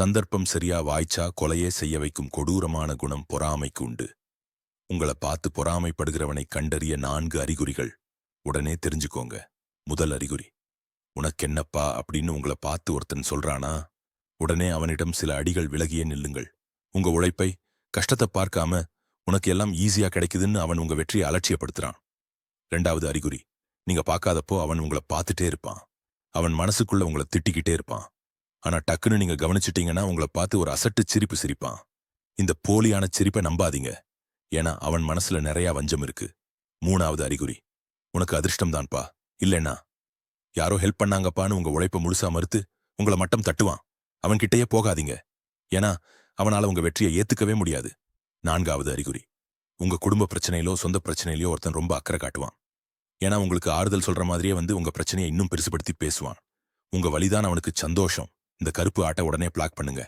சந்தர்ப்பம் சரியா வாய்ச்சா கொலையே செய்ய வைக்கும் கொடூரமான குணம் பொறாமைக்கு உண்டு. உங்களை பார்த்து பொறாமைப்படுகிறவனை கண்டறிய நான்கு அறிகுறிகள். உடனே தெரிஞ்சுக்கோங்க. முதல் அறிகுறி உனக்கென்னப்பா? அப்படின்னு உங்கள பார்த்து ஒருத்தன் சொல்றானா? உடனே அவனிடம் சில அடிகள் விலகியே நில்லுங்கள். உங்க உழைப்பை கஷ்டத்தை பார்க்காம உனக்கு எல்லாம் ஈஸியா கிடைக்குதுன்னு அவன் உங்க வெற்றியை அலட்சியப்படுத்துறான். ரெண்டாவது அறிகுறி நீங்க பார்க்காதப்போ அவன் உங்களை பார்த்துட்டே இருப்பான். அவன் மனசுக்குள்ள உங்களை திட்டிக்கிட்டே இருப்பான். ஆனா டக்குன்னு நீங்க கவனிச்சிட்டீங்கன்னா உங்களை பார்த்து ஒரு அசட்டு சிரிப்பு சிரிப்பான். இந்த போலியான சிரிப்பை நம்பாதீங்க. ஏன்னா அவன் மனசுல நிறைய வஞ்சம் இருக்கு. மூணாவது அறிகுறி உனக்கு அதிர்ஷ்டம் தான்ப்பா. இல்லைன்னா யாரோ ஹெல்ப் பண்ணாங்கப்பான்னு உங்க உழைப்ப முழுசா மறுத்து உங்களை மட்டம் தட்டுவான். அவன்கிட்டயே போகாதீங்க. ஏன்னா அவனால உங்க வெற்றியை ஏத்துக்கவே முடியாது. நான்காவது அறிகுறி உங்க குடும்ப பிரச்சனையிலோ சொந்த பிரச்சனையிலோ ஒருத்தன் ரொம்ப அக்கறை காட்டுவான். ஏன்னா உங்களுக்கு ஆறுதல் சொல்ற மாதிரியே வந்து உங்க பிரச்சனையை இன்னும் பெருசுபடுத்தி பேசுவான். உங்க வழிதான் அவனுக்கு சந்தோஷம். இந்த கருப்பு ஆட்டை உடனே பிளாக் பண்ணுங்க.